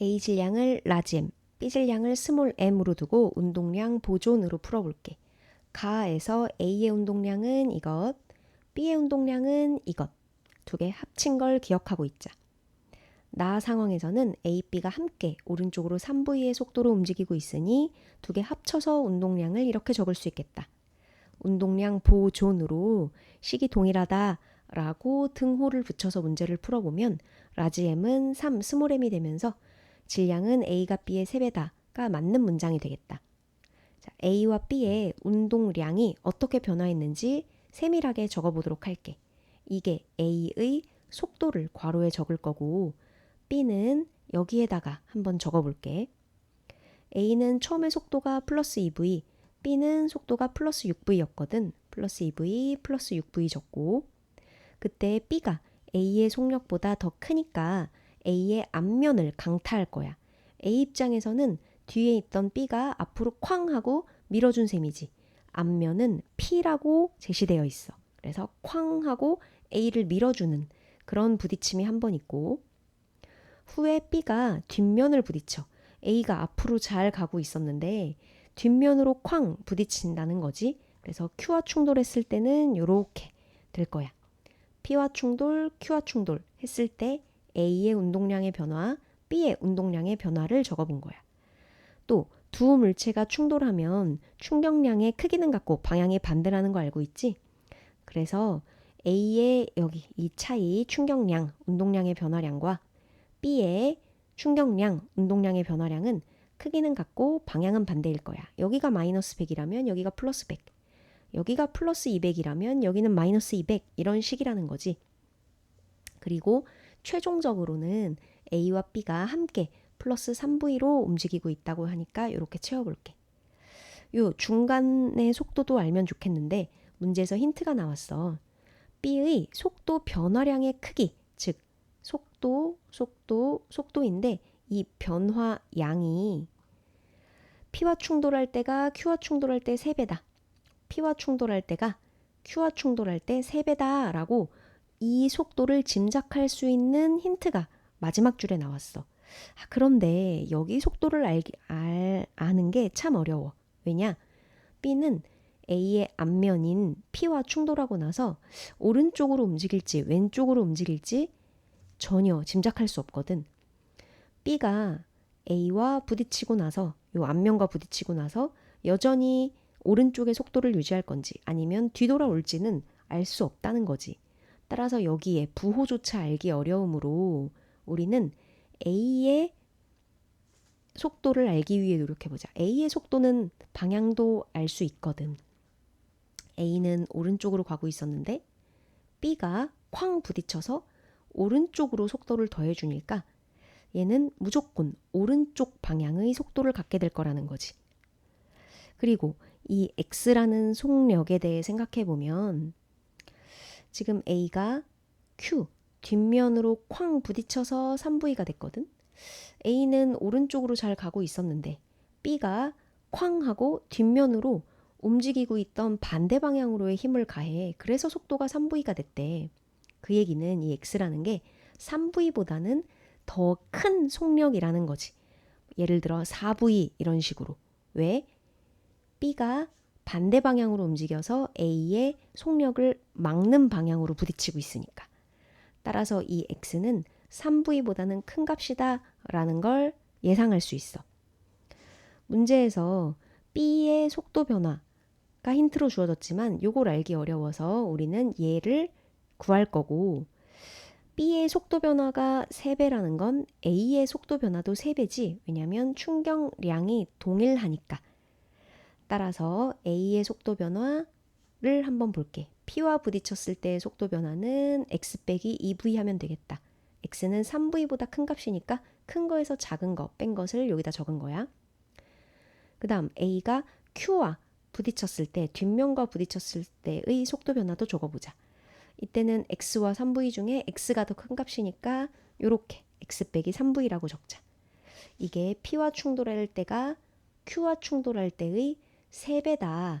A 질량을 라지 m, B 질량을 스몰 m으로 두고 운동량 보존으로 풀어볼게. 가에서 A의 운동량은 이것, B의 운동량은 이것. 두 개 합친 걸 기억하고 있자. 나 상황에서는 A, B가 함께 오른쪽으로 3V의 속도로 움직이고 있으니 두 개 합쳐서 운동량을 이렇게 적을 수 있겠다. 운동량 보존으로 식이 동일하다 라고 등호를 붙여서 문제를 풀어보면 라지 m은 3, 스몰 m이 되면서 질량은 A가 B의 3배다가 맞는 문장이 되겠다. 자, A와 B의 운동량이 어떻게 변화했는지 세밀하게 적어보도록 할게. 이게 A의 속도를 괄호에 적을 거고 B는 여기에다가 한번 적어볼게. A는 처음에 속도가 플러스 2V, B는 속도가 플러스 6V였거든. 플러스 2V, 플러스 6V 적고 그때 B가 A의 속력보다 더 크니까 A의 앞면을 강타할 거야. A 입장에서는 뒤에 있던 B가 앞으로 쾅 하고 밀어준 셈이지. 앞면은 P라고 제시되어 있어. 그래서 쾅 하고 A를 밀어주는 그런 부딪힘이 한 번 있고 후에 B가 뒷면을 부딪혀. A가 앞으로 잘 가고 있었는데 뒷면으로 쾅 부딪힌다는 거지. 그래서 Q와 충돌했을 때는 이렇게 될 거야. P와 충돌, Q와 충돌 했을 때 A의 운동량의 변화, B의 운동량의 변화를 적어본 거야. 또 두 물체가 충돌하면 충격량의 크기는 같고 방향이 반대라는 거 알고 있지? 그래서 A의 여기 이 차이 충격량, 운동량의 변화량과 B의 충격량, 운동량의 변화량은 크기는 같고 방향은 반대일 거야. 여기가 마이너스 100이라면 여기가 플러스 100. 여기가 플러스 200이라면 여기는 마이너스 200 이런 식이라는 거지. 그리고 최종적으로는 A와 B가 함께 플러스 3V로 움직이고 있다고 하니까 이렇게 채워볼게. 요 중간의 속도도 알면 좋겠는데 문제에서 힌트가 나왔어. B의 속도 변화량의 크기, 즉 속도, 속도, 속도인데 이 변화 양이 P와 충돌할 때가 Q와 충돌할 때 3배다. P와 충돌할 때가 Q와 충돌할 때 3배다 라고 이 속도를 짐작할 수 있는 힌트가 마지막 줄에 나왔어. 아, 그런데 여기 속도를 알, 알, 아는 게 참 어려워. 왜냐? B는 A의 앞면인 P와 충돌하고 나서 오른쪽으로 움직일지 왼쪽으로 움직일지 전혀 짐작할 수 없거든. B가 A와 부딪히고 나서 요 앞면과 부딪히고 나서 여전히 오른쪽의 속도를 유지할 건지 아니면 뒤돌아올지는 알 수 없다는 거지. 따라서 여기에 부호조차 알기 어려우므로 우리는 A의 속도를 알기 위해 노력해보자. A의 속도는 방향도 알 수 있거든. A는 오른쪽으로 가고 있었는데 B가 쾅 부딪혀서 오른쪽으로 속도를 더해주니까 얘는 무조건 오른쪽 방향의 속도를 갖게 될 거라는 거지. 그리고 이 X라는 속력에 대해 생각해 보면 지금 A가 Q 뒷면으로 쾅 부딪혀서 3V가 됐거든. A는 오른쪽으로 잘 가고 있었는데 B가 쾅 하고 뒷면으로 움직이고 있던 반대 방향으로의 힘을 가해 그래서 속도가 3V가 됐대. 그 얘기는 이 X라는 게 3V보다는 더 큰 속력이라는 거지. 예를 들어 4V 이런 식으로. 왜? B가 반대 방향으로 움직여서 A의 속력을 막는 방향으로 부딪히고 있으니까. 따라서 이 X는 3V보다는 큰 값이다 라는 걸 예상할 수 있어. 문제에서 B의 속도 변화가 힌트로 주어졌지만 요걸 알기 어려워서 우리는 얘를 구할 거고 B의 속도 변화가 3배라는 건 A의 속도 변화도 3배지. 왜냐면 충격량이 동일하니까. 따라서 A의 속도 변화를 한번 볼게. P와 부딪혔을 때의 속도 변화는 x 빼기 2v 하면 되겠다. x는 3v보다 큰 값이니까 큰 거에서 작은 거 뺀 것을 여기다 적은 거야. 그 다음 A가 Q와 부딪혔을 때, 뒷면과 부딪혔을 때의 속도 변화도 적어보자. 이때는 x와 3v 중에 x가 더 큰 값이니까 이렇게 x 빼기 3v라고 적자. 이게 p와 충돌할 때가 q와 충돌할 때의 3배다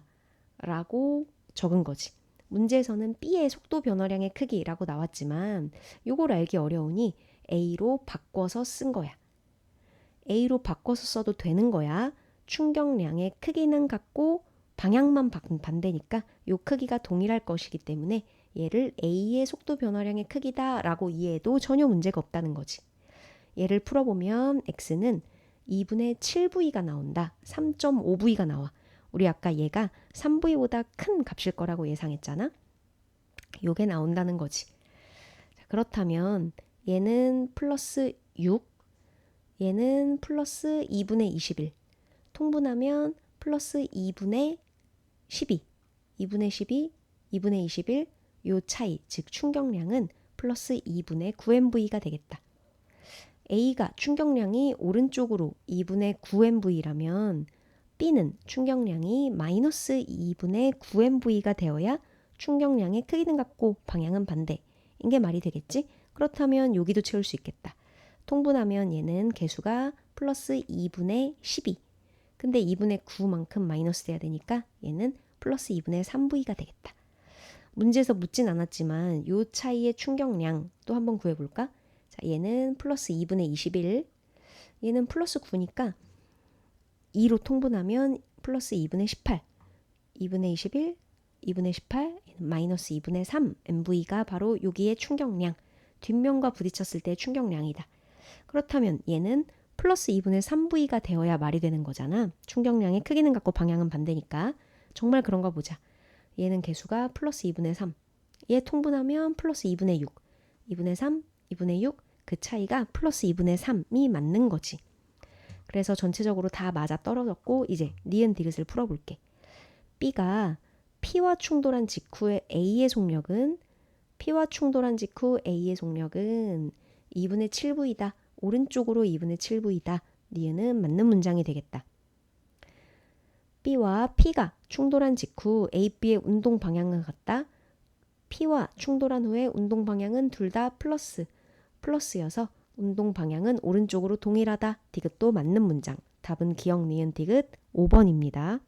라고 적은 거지. 문제에서는 b의 속도 변화량의 크기라고 나왔지만 이걸 알기 어려우니 a로 바꿔서 쓴 거야. A로 바꿔서 써도 되는 거야. 충격량의 크기는 같고 방향만 바- 반대니까 요 크기가 동일할 것이기 때문에 얘를 A의 속도 변화량의 크기다 라고 이해해도 전혀 문제가 없다는 거지. 얘를 풀어보면 x는 2분의 7v가 나온다. 3.5v가 나와. 우리 아까 얘가 3v보다 큰 값일 거라고 예상했잖아. 요게 나온다는 거지. 자, 그렇다면 얘는 플러스 6, 얘는 플러스 2분의 21. 통분하면 플러스 2분의 12, 2분의 12, 2분의 21, 요 차이, 즉 충격량은 플러스 2분의 9mv가 되겠다. A가 충격량이 오른쪽으로 2분의 9mv라면 B는 충격량이 마이너스 2분의 9mv가 되어야 충격량의 크기는 같고 방향은 반대인 게 말이 되겠지? 그렇다면 여기도 채울 수 있겠다. 통분하면 얘는 개수가 플러스 2분의 12. 근데 2분의 9만큼 마이너스 돼야 되니까 얘는 플러스 2분의 3v가 되겠다. 문제에서 묻진 않았지만 요 차이의 충격량 또 한번 구해볼까? 자, 얘는 플러스 2분의 21, 얘는 플러스 9니까 2로 통분하면 플러스 2분의 18, 2분의 21, 2분의 18, 얘는 마이너스 2분의 3, MV가 바로 여기의 충격량, 뒷면과 부딪혔을 때의 충격량이다. 그렇다면 얘는 플러스 2분의 3V가 되어야 말이 되는 거잖아. 충격량의 크기는 같고 방향은 반대니까. 정말 그런가 보자. 얘는 개수가 플러스 2분의 3. 얘 통분하면 플러스 2분의 6. 2분의 3, 2분의 6. 그 차이가 플러스 2분의 3이 맞는 거지. 그래서 전체적으로 다 맞아 떨어졌고 이제 니은 디귿을 풀어볼게. B가 P와 충돌한 직후의 A의 속력은 P와 충돌한 직후 A의 속력은 2분의 7V다. 오른쪽으로 2분의 7V다. 니은은 맞는 문장이 되겠다. B와 P가 충돌한 직후 A, B의 운동 방향은 같다. P와 충돌한 후에 운동 방향은 둘 다 플러스, 플러스여서 운동 방향은 오른쪽으로 동일하다. 디귿도 맞는 문장. 답은 기억 니은 디귿 5번입니다.